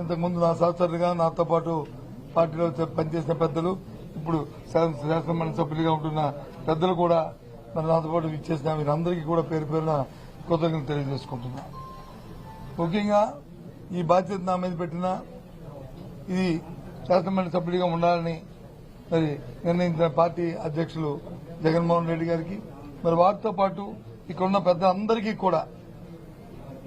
ఇంతకుముందు నా సహచరులుగా నాతో పాటు పార్టీలో పనిచేసిన పెద్దలు ఇప్పుడు శాసనమండలి సభ్యులుగా ఉంటున్న పెద్దలు కూడా మరి నాతో పాటు ఇచ్చేసిన వీరందరికీ కూడా పేరు పేరున కృతజ్ఞతలు తెలియజేసుకుంటున్నా. ముఖ్యంగా ఈ బాధ్యత నా మీద పెట్టిన ఇది శాసనమండలి సభ్యుడిగా ఉండాలని మరి నిర్ణయించిన పార్టీ అధ్యక్షులు జగన్మోహన్ రెడ్డి గారికి మరి వారితో పాటు ఇక్కడ ఉన్న పెద్ద అందరికీ కూడా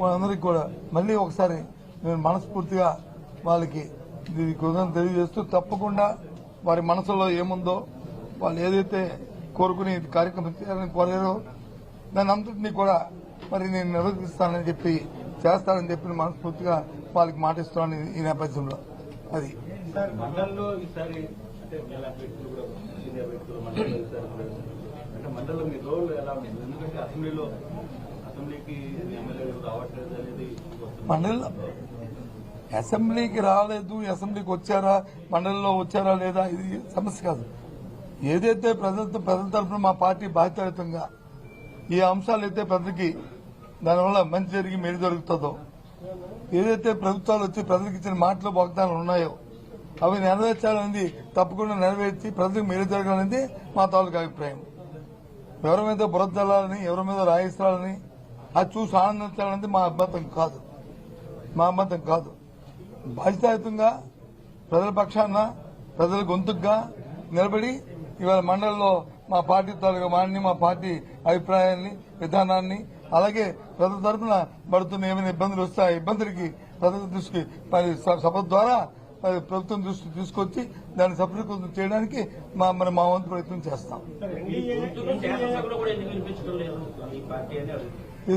వాళ్ళందరికీ కూడా మళ్ళీ ఒకసారి నేను మనస్ఫూర్తిగా వాళ్ళకి ఇది కృతజ్ఞతలు తెలియజేస్తూ తప్పకుండా వారి మనసులో ఏముందో వాళ్ళు ఏదైతే కోరుకుని కార్యక్రమం చేయాలని కోరారో దాని అంతటినీ కూడా మరి నేను నిర్వర్తిస్తానని చెప్పి చేస్తానని చెప్పి మనస్ఫూర్తిగా వాళ్ళకి మాటిస్తున్నాను ఈ- ఈ నేపథ్యంలో. అది. మండలంలో అసెంబ్లీకి రాలేదు అసెంబ్లీకి వచ్చారా మండలిలో వచ్చారా లేదా ఇది సమస్య కాదు. ఏదైతే ప్రజలతో ప్రజల తరఫున మా పార్టీ బాధ్యతంగా ఈ అంశాలు అయితే ప్రజలకి దానివల్ల మంచి జరిగి మేలు జరుగుతుందో ఏదైతే ప్రభుత్వాలు వచ్చి ప్రజలకు ఇచ్చిన మాటలు వాగ్దానాలు ఉన్నాయో అవి నెరవేర్చాలనేది తప్పకుండా నెరవేర్చి ప్రజలకు మేలు జరగాలనేది మా తాలూకు అభిప్రాయం. ఎవరి మీద బురద ఎవరి మీద రాయిస్తాలని అది చూసి ఆనందించాలనేది మా అభ్యంతరం కాదు. మా అభ్యంతరం కాదు. బాధ్యతాయుతంగా ప్రజల పక్షాన ప్రజల గొంతుగా నిలబడి ఇవాళ మండలిలో మా పార్టీ తాలూకా వాడిని మా పార్టీ అభిప్రాయాన్ని విధానాన్ని అలాగే ప్రజల తరఫున పడుతున్న ఏమైనా ఇబ్బందులు వస్తే ఆ ఇబ్బందులకి ప్రజల దృష్టికి సభ ద్వారా ప్రభుత్వం దృష్టి తీసుకొచ్చి దాన్ని సఫలీకృతం చేయడానికి మా మరి మా వంతు ప్రయత్నం చేస్తాం. ఈ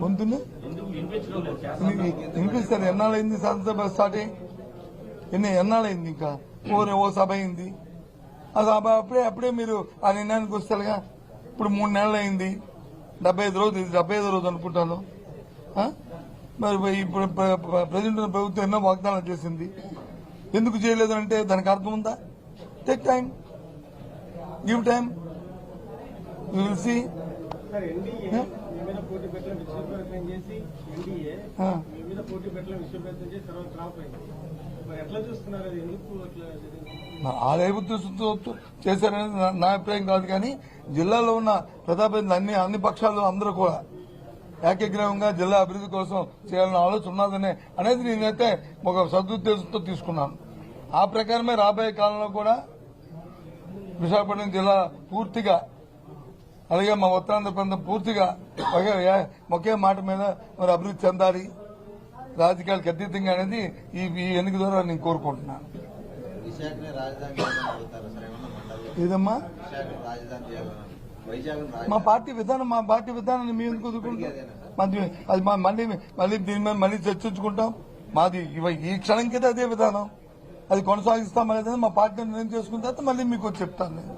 గొంతును వినిపిస్తారు ఎన్నాళ్ళైంది శాసనసభ స్టార్ట్ అయ్యి? ఎన్ని ఎన్నాళ్ళైంది ఇంకా? ఓ ఓ సభ అయింది. ఆ సభ అప్పుడే అప్పుడే మీరు ఆ నిర్ణయానికి వస్తారుగా? ఇప్పుడు మూడు నెలలు అయింది డెబ్బై ఐదు రోజు ఇది డెబ్బై ఐదు రోజు అనుకుంటాను? మరి ఇప్పుడు ప్ర- ప్ర- ప్రజెంట్ ప్రభుత్వం ఎన్నో వాగ్దానాలు చేసింది. ఎందుకు చేయలేదు అంటే దానికి అర్థం ఉందా? Take time give time you will see sir NDA మీ మీద పోటీ పెట్టడం విశ్వ ప్రయత్నం చేసి ఎన్డీఏ మీ మీద పోటీ పెట్టడం విశ్వ ప్రయత్నం చేసి తర్వాత డ్రాప్ అయింది. మరి ఎట్లా చూస్తున్నారు? అది ఎందుకు అట్లా జరిగింది? ఆలయ ఉద్దేశంతో చేశారని నా- నా అభిప్రాయం కాదు కానీ జిల్లాలో ఉన్న ప్రతాపేంద్ర అన్ని అన్ని పక్షాలు అందరూ కూడా ఏకగ్రీవంగా జిల్లా అభివృద్ధి కోసం చేయాలన్న ఆలోచన ఉన్నదనే అనేది నేనైతే ఒక సదుద్దేశంతో తీసుకున్నాను. ఆ ప్రకారమే రాబోయే కాలంలో కూడా విశాఖపట్నం జిల్లా పూర్తిగా అలాగే మా ఉత్తరాంధ్ర ప్రాంతం పూర్తిగా ఒకే ఒకే మాట మీద మరి అభివృద్ధి చెందాలి. రాజకీయాలకు అతీతంగా అనేది ఈ ఈ ఎన్నిక ద్వారా నేను కోరుకుంటున్నాను. వైజాగ్ మా పార్టీ విధానం మా పార్టీ విధానాన్ని మేము మాది అది మా మళ్ళీ మళ్ళీ దీని మీద మళ్ళీ చర్చించుకుంటాం. మాది ఈ క్షణంకైతే అదే విధానం. అది కొనసాగిస్తాం అనేది మా పార్టీ నిర్ణయం చేసుకున్న తర్వాత మళ్ళీ మీకు చెప్తాను నేను.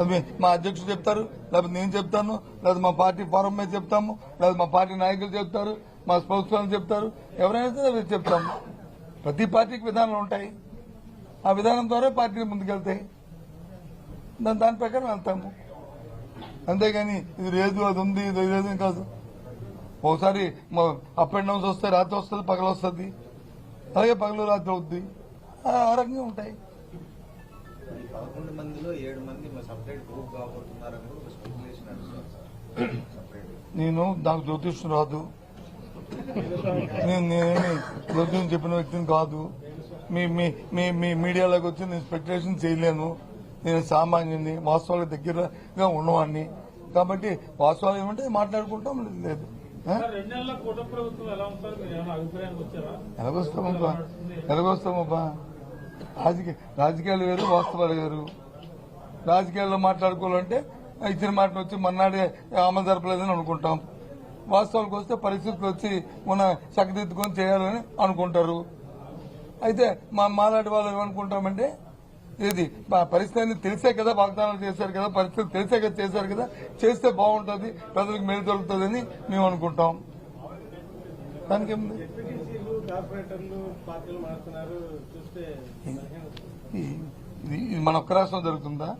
అది మా అధ్యక్షుడు చెప్తారు లేకపోతే నేను చెప్తాను లేదా మా పార్టీ ఫోరం మీద చెప్తాము లేదా మా పార్టీ నాయకులు చెప్తారు మా స్పోక్స్ చెప్తారు ఎవరైనా సరే చెప్తాము. ప్రతి పార్టీకి విధానాలు ఉంటాయి. ఆ విధానం ద్వారా పార్టీలు ముందుకెళ్తాయి. దాని దాని ప్రకారం వెళ్తాము. అంతేగాని ఇది లేదు అది ఉంది ఇది లేదు కాదు. ఒకసారి అప్ అండ్ డౌన్స్ వస్తాయి రాత్రి వస్తుంది పగలు వస్తుంది అలాగే పగలు రాత్రి అవుద్ది. ఆ రకంగా ఉంటాయి. పదకొండు మందిలో ఏడు మంది సపరేట్ గ్రూప్ కాబోతున్నారని ఒక స్పెక్యులేషన్ నేను నాకు జ్యోతిష్యం రాదు. నేను నేనేమి జ్యోతిష్యం చెప్పిన వ్యక్తిని కాదు. మీ మీ మీ మీ మీడియాలోకి వచ్చి నేను స్పెక్యులేషన్ చేయలేను. నేను సామాన్యుని వాస్తవాలకు దగ్గరగా ఉన్నవాడిని కాబట్టి వాస్తవాలు ఏమంటే మాట్లాడుకుంటాం లేదు. ఎలాగొస్తామబ్బా? ఎలాగొస్తామబ్బా? రాజకీయ రాజకీయాలు వేరు వాస్తవాలు వేరు. రాజకీయాల్లో మాట్లాడుకోవాలంటే ఇచ్చిన మాట వచ్చి మన్నాడే అమలు జరపలేదని అనుకుంటాం. వాస్తవానికి వస్తే పరిస్థితులు వచ్చి మన చక్కదిద్దుకొని చేయాలని అనుకుంటారు. అయితే మా మాలాంటి వాళ్ళు ఏమనుకుంటామంటే ఇది మా పరిస్థితిని తెలిసే కదా వాగ్దానాలు చేశారు కదా పరిస్థితి తెలిసే కదా చేశారు కదా చేస్తే బాగుంటుంది ప్రజలకు మేలు దొరుకుతుందని మేము అనుకుంటాం దానికేముంది? కార్పొరేటర్లు పార్టీలు మారుతున్నారు చూస్తే ఇది మన ఒక్క రాష్ట్రం జరుగుతుందా?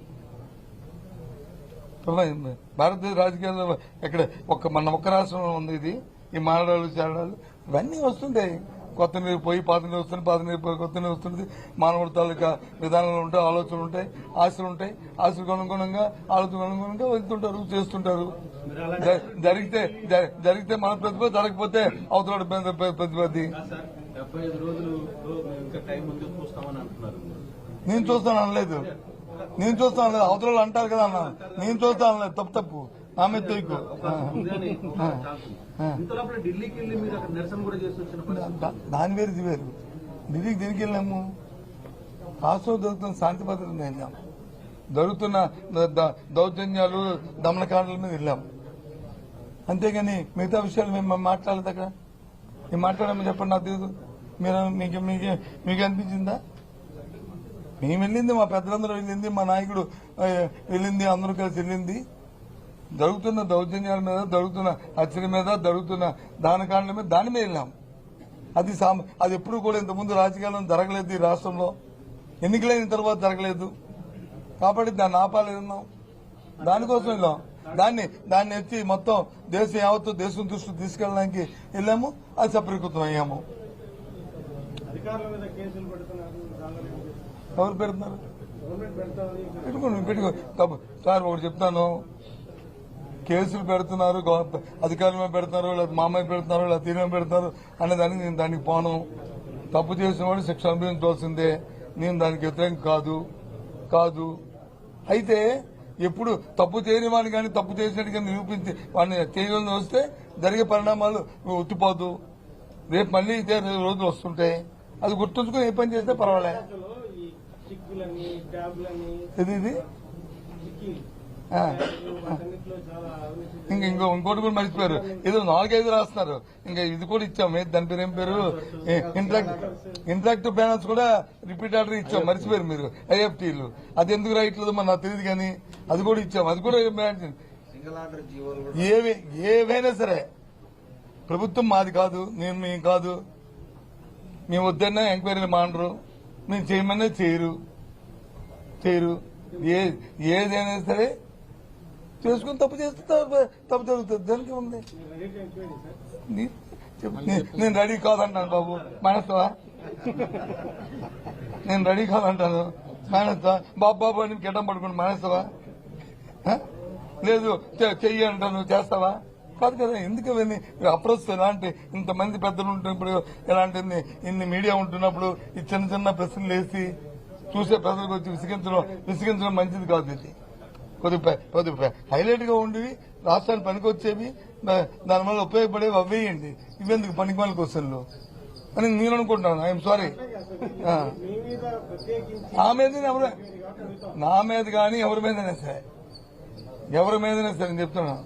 భారతదేశ రాజకీయాల్లో ఎక్కడ ఒక్క మన ఒక్క రాష్ట్రంలో ఉంది ఇది? ఈ మారడాలు చేరడాలు ఇవన్నీ వస్తుంటాయి. కొత్త నీరు పోయి పాత నీరు వస్తుంది పాత నీరు పోయి కొత్త నీరు వస్తుంది. మానవుడి తాలూకా విధానాలు ఉంటాయి ఆలోచనలు ఉంటాయి ఆశలు ఉంటాయి. ఆశలకు అనుగుణంగా ఆలోచనకు అనుగుణంగా వెళ్తుంటారు చేస్తుంటారు. జరిగితే జరిగితే మన ప్రతిభ జరగకపోతే అవతల ప్రతిపత్తి నేను చూస్తాను అనలేదు. నేను చూస్తాను అనలేదు. అవతల అంటారు కదా అన్న. నేను చూస్తాను అనలేదు. తప్పు తప్పు. దా- దాని వేరు ఇది వేరు ఢిల్లీకి దేనికి వెళ్ళాము? రాష్ట్రంలో జరుగుతున్న శాంతి భద్రత మీద వెళ్ళాం. జరుగుతున్న ద- ద- దౌర్జన్యాలు దమనకాండల మీద వెళ్ళాం. అంతేగాని మిగతా విషయాలు మేము మాట్లాడలేదు అక్కడ. మేము మాట్లాడమని చెప్పండి నాకు తెలియదు మీరు మీకు మీకు మీకు అనిపించిందా? మేము వెళ్ళింది మా పెద్దలందరూ వెళ్ళింది మా నాయకుడు వెళ్ళింది అందరూ కలిసి వెళ్ళింది. జరుగుతున్న దౌర్జన్యాల మీద జరుగుతున్న హత్యల మీద జరుగుతున్న దానకాండల మీద దాని మీద వెళ్ళాం. అది అది ఎప్పుడు కూడా ఇంతకుముందు రాజకీయాలను జరగలేదు ఈ రాష్ట్రంలో. ఎన్నికలైన తర్వాత జరగలేదు. కాబట్టి దాన్ని ఆపాలేదన్నాం దానికోసం వెళ్ళాం. దాన్ని దాన్ని ఎత్తి మొత్తం దేశం యావత్తు దేశం దృష్టి తీసుకెళ్ళడానికి వెళ్ళాము. అది సఫలీకృతం అయ్యాము. ఎవరు పెడుతున్నారు? పెట్టుకోండి పెట్టుకో. సార్ ఒకటి చెప్తాను. కేసులు పెడుతున్నారు అధికారుల మీద పెడుతున్నారు లేదా మా మీద పెడుతున్నారు లేదా తీరు మీద పెడుతున్నారు అనే దానికి నేను దానికి పోను. తప్పు చేసిన వాడు శిక్ష అనుభవించవలసిందే. నేను దానికి వ్యతిరేకం కాదు. కాదు. అయితే ఎప్పుడు తప్పు చేయని వాడిని కానీ తప్పు చేసినట్టుగా నిరూపించి వాడిని చేయగలని వస్తే జరిగే పరిణామాలు ఉత్తిపోదు రేపు మళ్ళీ ఇదే రోజులు వస్తుంటాయి అది గుర్తుంచుకొని ఏ పని చేస్తే పర్వాలే. అసలు ఈ చిక్కులని ట్యాబ్లని ఇది? ఇంకా ఇంక ఇంకో ఇంకోటి కూడా మర్చిపోయారు. ఏదో నాలుగైదు రాస్తున్నారు. ఇంకా ఇది కూడా ఇచ్చాం. దాని పేరు ఏం పేరు? ఇంట్రాక్ట్ ఇంటరాక్టివ్ బ్యానర్స్ కూడా రిపీట్ ఆర్డర్ ఇచ్చాం. మర్చిపోయారు మీరు. ఐఎఫ్టీలు. అది ఎందుకు రాయట్లేదు మన నాకు తెలియదు కానీ అది కూడా ఇచ్చాం. అది కూడా ఏవి ఏవైనా సరే. ప్రభుత్వం మాది కాదు నేను మేము కాదు. మేము వద్దన్నా ఎంక్వైరీలు మానరు మేము చేయమన్నా చేయరు. చేయరు. ఏ ఏదైనా సరే చేసుకుని తప్పు చేస్తే తప్పు- తప్పు జరుగుతుంది. దానికి ఉంది? నేను రెడీ కాదంటాను బాబు. మానేస్తావా? నేను రెడీ కాదంటాను. మానేస్తావా? బాబు బాబు అని గిడ్డం పడుకుని మానేస్తావా? లేదు చె- చెయ్యి అంటాను చేస్తావా? కాదు కదా ఎందుకు ఇవన్నీ? అప్రోచ్ ఎలాంటి ఇంతమంది పెద్దలు ఉంటున్నప్పుడు ఎలాంటి ఇన్ని- ఇన్ని మీడియా ఉంటున్నప్పుడు ఈ చిన్న చిన్న ప్రశ్నలు వేసి చూసే ప్రజలకు వచ్చి విసిగించడం విసిగించడం మంచిది కాదు ఇది. కొద్ది హైలైట్గా ఉండేవి రాష్ట్రానికి పనికొచ్చేవి దా- దానివల్ల ఉపయోగపడేవి అవేయండి ఇవెందుకు పనికి క్వశ్చన్లు? అని నేను అనుకుంటున్నాను ఐఎమ్ సారీ. నా మీద ఎవరు నా మీద కానీ ఎవరి మీదైనా సరే. ఎవరి మీదైనా సరే నేను చెప్తున్నాను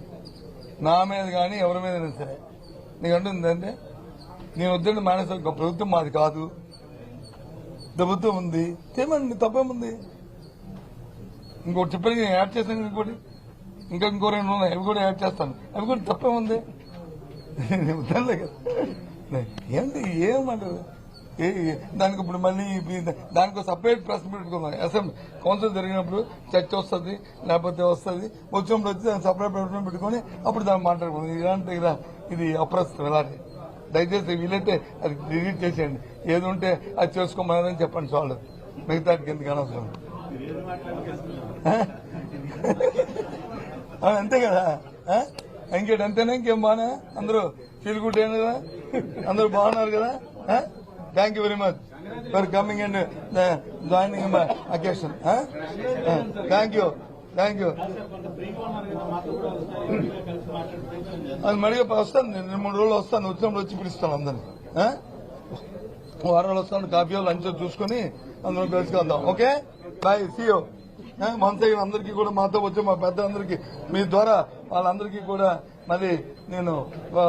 నా మీద కానీ ఎవరి మీదైనా సరే. నీకు అంటుందంటే నేను వద్దండి మానేసా ప్రభుత్వం మాది కాదు. ప్రభుత్వం ఉంది. చేయమండి తప్పేముంది? ఇంకోటి చెప్పాను నేను యాడ్ చేస్తాను ఇంకోటి? ఇంకా ఇంకో రెండు ఉన్నాయి అవి కూడా యాడ్ చేస్తాను. అవి కూడా తప్పే నేను వద్దనులే కదా. ఏంటి ఏమంటారు ఏ- దానికి ఇప్పుడు మళ్ళీ దానికి సపరేట్ ప్రెస్ పెట్టుకుందాం. అసెంబ్లీ కౌన్సిల్ జరిగినప్పుడు చర్చ వస్తుంది లేకపోతే వస్తుంది వచ్చినప్పుడు వచ్చి దాన్ని సపరేట్ ప్రెస్ పెట్టుకుని పెట్టుకొని అప్పుడు దాన్ని మాట్లాడుకుందాం. ఇలాంటి ఇలా ఇది అప్రస్తుతం ఇలాంటి దయచేసి వీలైతే అది డిలీట్ చేసేయండి. ఏది ఉంటే అది చేసుకోమని చెప్పండి చాలు. మిగతాకి ఎందుకు అనవసరం? అంతే కదా? ఇంకేటి అంతేనా? ఇంకేం బానే? అందరూ ఫీల్ గుడ్ అయ్యాను కదా? అందరూ బాగున్నారు కదా? Thank you very much for coming and joining my occasion thank you thank you అది మడిగా వస్తాను నేను. రెండు మూడు రోజులు వస్తాను. వచ్చినప్పుడు వచ్చి పిలుస్తాను అందరిని. వారం రోజులు వస్తాను. కాఫీ లంచ్ చూసుకొని అందరం కలిసి వద్దాం ఓకే? బాయ్ సీయో అగైన్ అందరికీ కూడా మాతో వచ్చే మా పెద్ద అందరికీ మీ ద్వారా వాళ్ళందరికీ కూడా మరి నేను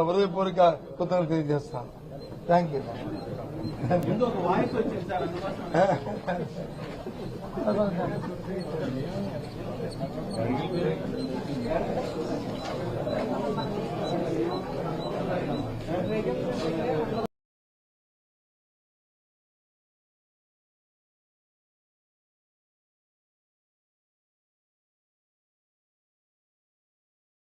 హృదయపూర్వక కృతజ్ఞతలు తెలియజేస్తాను. థ్యాంక్ యూ అందుకోసం.